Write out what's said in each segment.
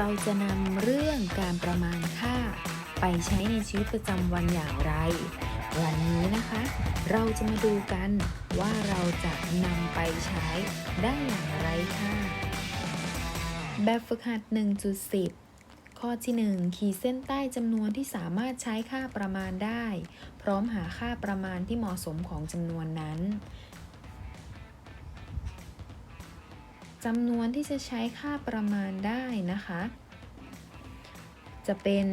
เราจะนำเรื่องการประมาณค่า ไปใช้ในชีวิตประจำวันอย่างไร วันนี้นะคะ เราจะมาดูกันว่าเราจะนำไปใช้ได้อย่างไรค่ะ แบบฝึกหัด 1.10 ข้อที่ 1 ขีดเส้นใต้จำนวนที่สามารถใช้ค่าประมาณได้ พร้อมหาค่าประมาณที่เหมาะสมของจำนวนนั้น จำนวนที่จะใช้ค่าประมาณได้นะคะ จะเป็น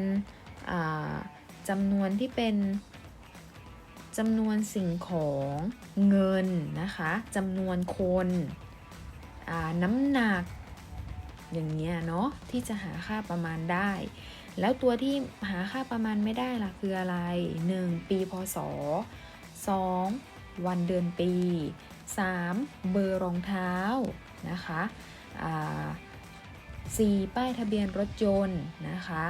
จำนวนที่เป็นจำนวนสิ่งของเงินนะคะจำนวนคนน้ำหนักอย่างเงี้ยเนาะที่จะหาค่าประมาณได้ แล้วตัวที่หาค่าประมาณไม่ได้ล่ะคืออะไร 1. ปีพศ 2. วันเดือนปี 3. เบอร์รองเท้า นะคะอ่า 4. ป้ายทะเบียนรถยนต์นะคะ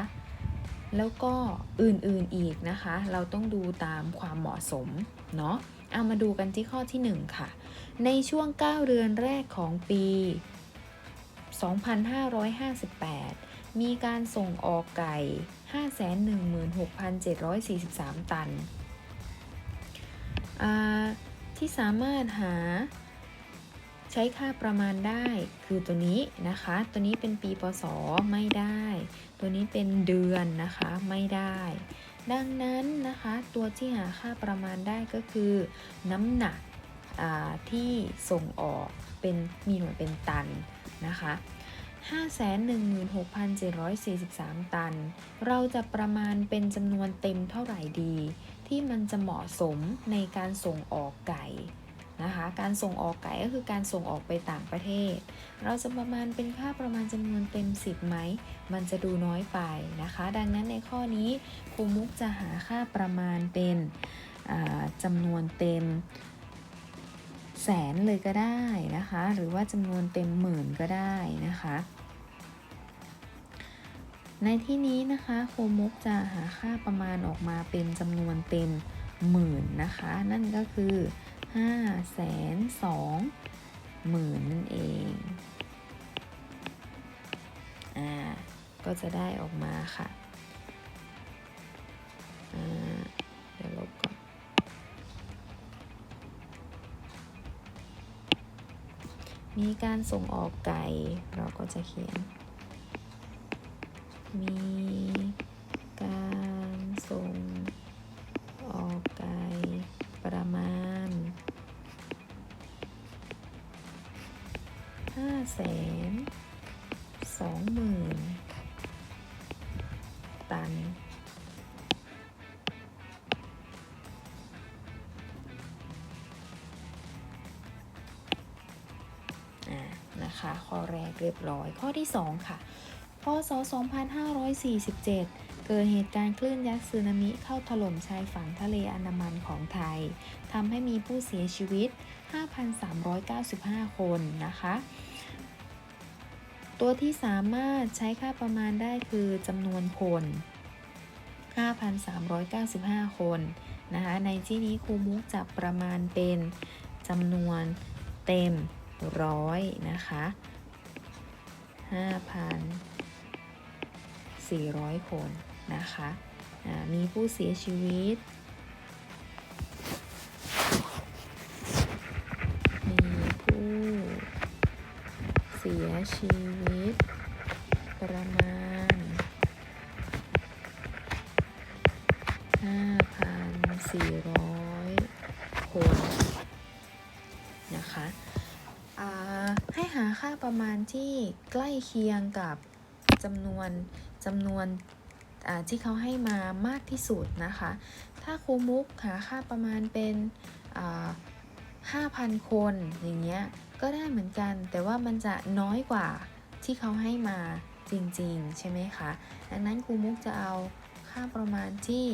แล้วก็อื่นๆอีกนะคะ เราต้องดูตามความเหมาะสมเนาะเอามาดูกันที่ข้อที่ 1 ค่ะ ในช่วง 9เดือนแรกของปี 2558 มีการส่งออกไก่ 516,743 ตันอ่าที่สามารถหา ใช้ค่าประมาณได้คือตัวนี้นะคะ ตัวนี้เป็นปีพศไม่ได้ ตัวนี้เป็นเดือนนะคะไม่ได้ ดังนั้นนะคะตัวที่หาค่าประมาณได้ก็คือ น้ำหนักที่ส่งออกเป็นมีหน่วยเป็นตันนะคะ516,743 ตัน เราจะประมาณเป็นจำนวนเต็มเท่าไหร่ดี ที่มันจะเหมาะสมในการส่งออกไก่ นะคะ การส่งออกไก่ก็คือการส่งออกไปต่างประเทศ เราจะประมาณเป็นค่าประมาณจำนวนเต็ม 10ไหม มันจะดูน้อยไปนะคะ ดังนั้นในข้อนี้ครูมุกจะหาค่าประมาณเป็นจำนวนเต็มแสนเลยก็ได้นะคะ หรือว่าจำนวนเต็มหมื่นก็ได้นะคะ ในที่นี้นะคะครูมุกจะหาค่าประมาณออกมาเป็นจำนวนเต็มหมื่นนะคะ นั่นก็คือ 5แสนสองหมื่นนั่นเอง อ่า ก็จะได้ออกมาค่ะ อ่า เดี๋ยวลบก่อน มีการส่งออกไก่ เราก็จะเขียน มี แสนสองหมื่นตัน นะคะ ข้อแรกเรียบร้อย ข้อที่ 2 ค่ะ พศ 2547เกิดเหตุการณ์คลื่นยักษ์สึนามิเข้าถล่มชายฝั่งทะเลอันดามันของไทย ทำให้มีผู้เสียชีวิต 5,395 คนนะคะ ตัวที่สามารถใช้ค่าประมาณได้คือจำนวนคน 5,395 คนนะคะ ในที่นี้ครูมุกจะประมาณเป็นจำนวนเต็มร้อยนะคะ 5,400 คนนะคะ มีผู้เสียชีวิต ชีวิต ประมาณ 5,400 คน นะคะให้หาค่าประมาณที่ใกล้เคียงกับจำนวนจำนวนที่เขาให้มามากที่สุดนะคะ ถ้าครูมุกหาค่าประมาณเป็นอ่า5,000 คนอย่างเงี้ย ก็ได้เหมือนกัน แต่ว่ามันจะน้อยกว่าที่เขาให้มาจริงๆ ใช่ไหมคะ ดังนั้นครูมุกจะเอาค่าประมาณที่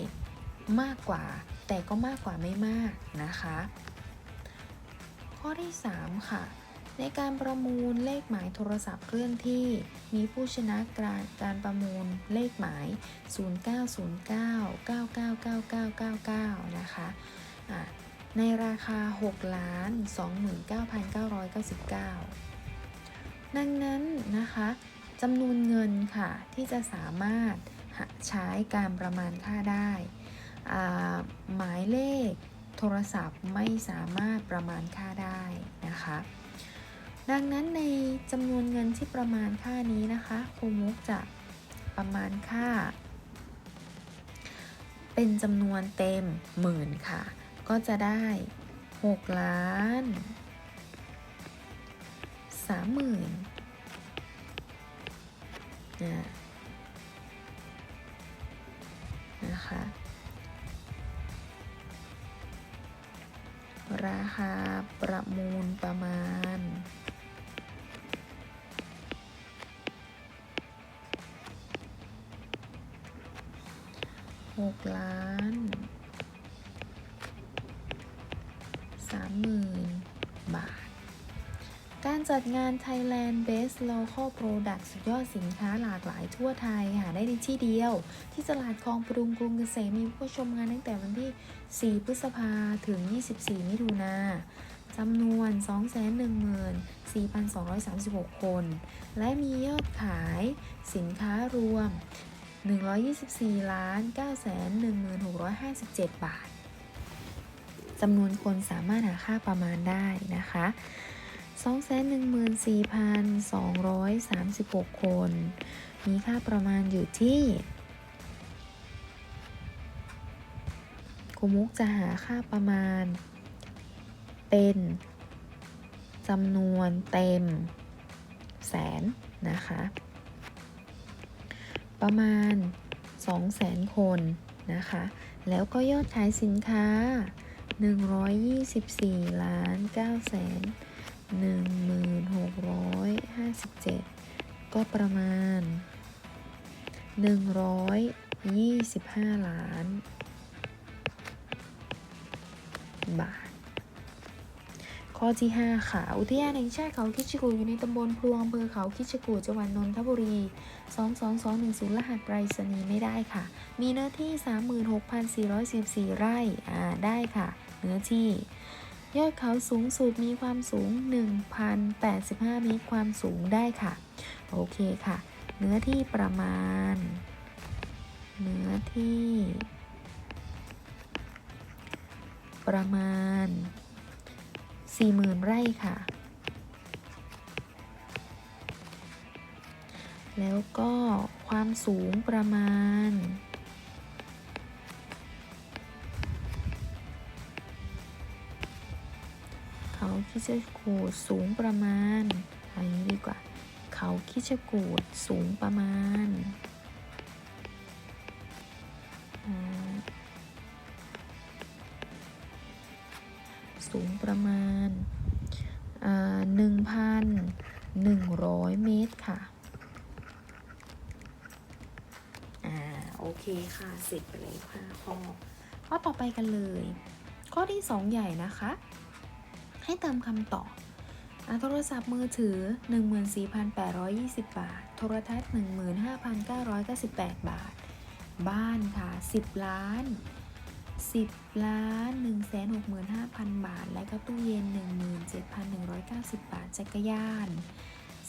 มากกว่า แต่ก็มากกว่าไม่มากนะคะ ข้อที่ 3 ค่ะ ในการประมูลเลขหมายโทรศัพท์เคลื่อนที่ มีผู้ชนะการการประมูลเลขหมาย 0909999999 นะคะะ ในราคา 6 ล้าน 29,999 ดังนั้นนะคะจำนวนเงินค่ะที่จะสามารถใช้การประมาณค่าได้ หมายเลขโทรศัพท์ไม่สามารถประมาณค่าได้นะคะ ดังนั้นในจำนวนเงินที่ประมาณค่านี้นะคะครูมุกจะประมาณค่า เป็นจำนวนเต็มหมื่นค่ะ ก็จะได้ 6 ล้านสามหมื่นนะนะคะ ราคาประมูลประมาณหกล้าน สามหมื่นบาท การจัดงาน Thailand Best Local Product สุดยอดสินค้าหลากหลายทั่วไทย หาได้ในที่เดียว ที่ตลาดคลองปรุงกรุงเกษมมีผู้ชมงานตั้งแต่วันที่ 4 พฤษภาถึง 24 มิถุนาจำนวน 214,236 คน และมียอดขายสินค้ารวม 124 ล้าน 9 1 6 5 7 บาท จำนวนคนสามารถหาค่าประมาณได้นะคะ214,236 คน มีค่าประมาณอยู่ที่ครูมุกจะหาค่าประมาณ เป็นจำนวนเต็มแสนนะคะ ประมาณ 200,000 คนนะคะ แล้วก็ยอดขายสินค้า 124ล้าน9แสน1657 ก็ประมาณ 125 ล้าน บาท ข้อที่ 5 ค่ะ อุทยานแห่งชาติเขาคิชกูอยู่ในตำบลพลวงอำเภอเขาคิชกูจังหวัดนนทบุรี 22210 รหัสไปรษณีย์ไม่ได้ค่ะ มีเนื้อที่ 36,414 ไร่ อ่า ได้ค่ะ เนื้อที่ ยอดเขาสูงสุดมีความสูง 1,085 เมตรความสูงได้ค่ะ โอเคค่ะ เนื้อที่ประมาณ เนื้อที่ ประมาณ 40,000 ไร่ค่ะ แล้วก็ความสูงประมาณ คิดจะกูดสูงประมาณเอันนี้ดีกว่า เขาคิดจะกูดสูงประมาณอ่าสูงประมาณหนึ่งพันหนึ่งร้อยเมตรค่ะ อ่า โอเคค่ะเสร็จไปเลยค่ะข้อข้อต่อไปกันเลย ข้อที่สองใหญ่นะคะ ให้เติมคำตอบโทรศัพท์มือถือ 14,820 บาท โทรทัศน์ 15,998 บาท บ้านค่ะ 10 ล้าน 10 ล้าน 1 6 5 0 0 0 บาท และก็ตู้เย็น 17,190 บาท จักรยาน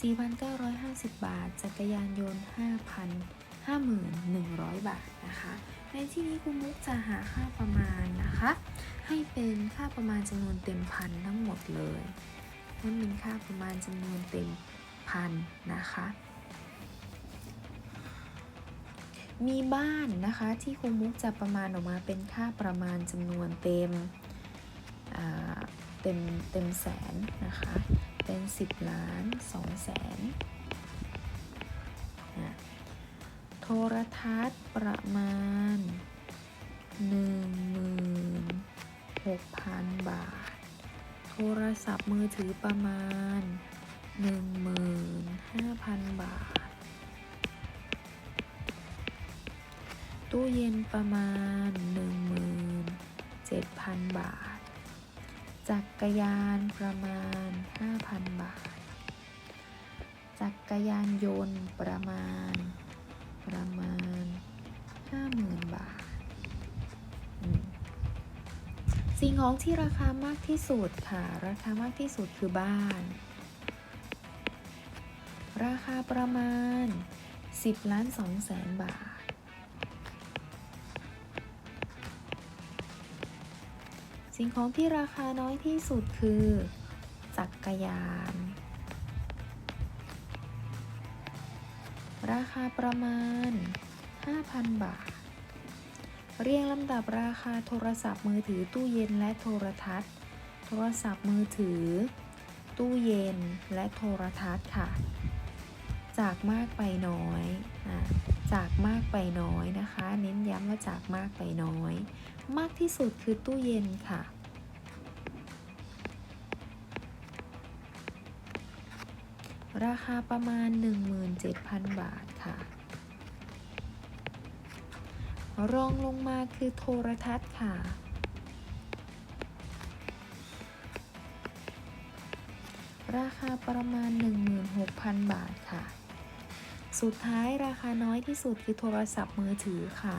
4,950 บาท จักรยานยนต์ 5,000 51,100 บาทนะคะ ในที่นี้คุณมุกจะหาค่าประมาณนะคะ ให้เป็นค่าประมาณจำนวนเต็มพันทั้งหมดเลยนั่นเป็นค่าประมาณจำนวนเต็มพันนะคะ มีบ้านนะคะที่ครูมุกจะประมาณออกมาเป็นค่าประมาณจำนวนเต็มเต็มเต็มแสนนะคะ เป็น 10 ล้าน2แสน รทัศน์ประมาณ 16,000 บาท โทรศัพท์มือถือประมาณ 15,000 บาท ตู้เย็นประมาณ 17,000 บาท จักรยานประมาณ 5,000 บาท จักรยานยนต์ประมาณ ประมาณ 50,000 บาท สิ่งของที่ราคามากที่สุดค่ะ ราคามากที่สุดคือบ้าน ราคาประมาณ 10ล้าน2แสนบาท สิ่งของที่ราคาน้อยที่สุดคือจักรยาน ราคาประมาณ 5,000 บาท เรียงลำดับราคาโทรศัพท์มือถือตู้เย็นและโทรทัศน์ โทรศัพท์มือถือ ตู้เย็นและโทรทัศน์ค่ะ จากมากไปน้อยอจากมากไปน้อยนะคะ เน้นย้ำว่าจากมากไปน้อย มากที่สุดคือตู้เย็นค่ะ ราคาประมาณ 17,000 บาทค่ะ รองลงมาคือโทรทัศน์ค่ะ ราคาประมาณ 16,000 บาทค่ะ สุดท้ายราคาน้อยที่สุดคือโทรศัพท์มือถือค่ะ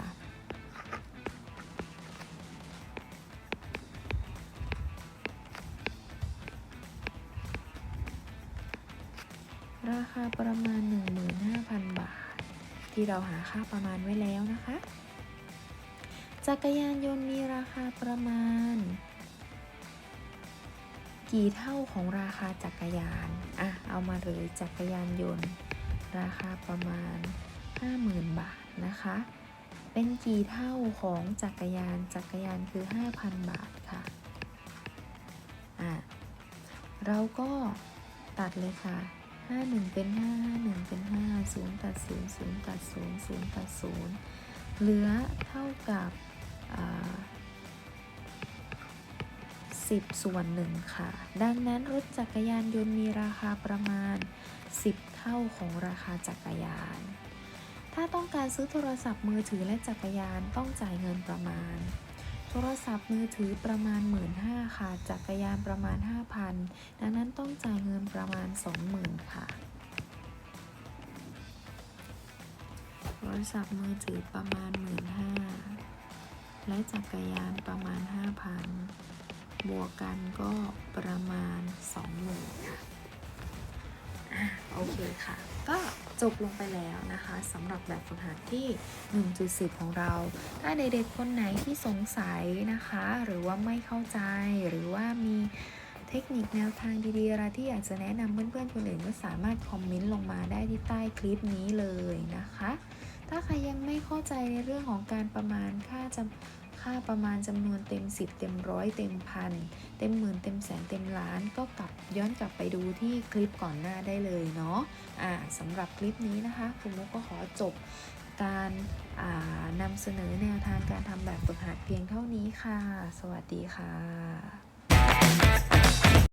ราคาประมาณ 15,000 บาท ที่เราหาค่าประมาณไว้แล้วนะคะ จักรยานยนต์มีราคาประมาณ กี่เท่าของราคาจักรยานอะเอามาเลยจักรยานยนต์ ราคาประมาณ 50,000 บาทนะคะ เป็นกี่เท่าของจักรยานจักรยานคือ 5,000 บาทค่ะอะเราก็ตัดเลยค่ะ 51เป็น5 51เป็น5 0ตัด0 0ตัด0 0ตัด0เหลือเท่ากับอ่า10ส่วน1ค่ะ ดังนั้นรถจักรยานยนต์มีราคาประมาณ 10 เท่าของราคาจักรยาน ถ้าต้องการซื้อโทรศัพท์มือถือและจักรยานต้องจ่ายเงินประมาณ โทรศัพท์มือถือประมาณ 15,000ค่ะ จักรยานประมาณ 5,000 ดังนั้นต้องจ่ายเงินประมาณ 20,000 ค่ะ โทรศัพท์มือถือประมาณ 15,000และจักรยานประมาณ 5,000 บวกกันก็ประมาณ 20,000 ค่ะ โอเคค่ะ ก็จบลงไปแล้วนะคะสำหรับแบบฝึกหัดที่ 1.10 ของเรา ถ้าเด็กๆคนไหนที่สงสัยนะคะ หรือว่าไม่เข้าใจหรือว่ามีเทคนิคแนวทางดีๆอะไรที่อยากจะแนะนำเพื่อนๆคนอื่นก็สามารถคอมเมนต์ลงมาได้ที่ใต้คลิปนี้เลยนะคะ ถ้าใครยังไม่เข้าใจในเรื่องของการประมาณค่าจำ ค่าประมาณจำนวนเต็ม 10 เต็มร้อยเต็มพันเต็มหมื่นเต็มแสนเต็มล้าน ก็กลับย้อนกลับไปดูที่คลิปก่อนหน้าได้เลยเนาะอ่าสำหรับคลิปนี้นะคะคุณมุกก็ขอจบการนำเสนอแนวทางการทำแบบฝึกหัดเพียงเท่านี้ค่ะ สวัสดีค่ะ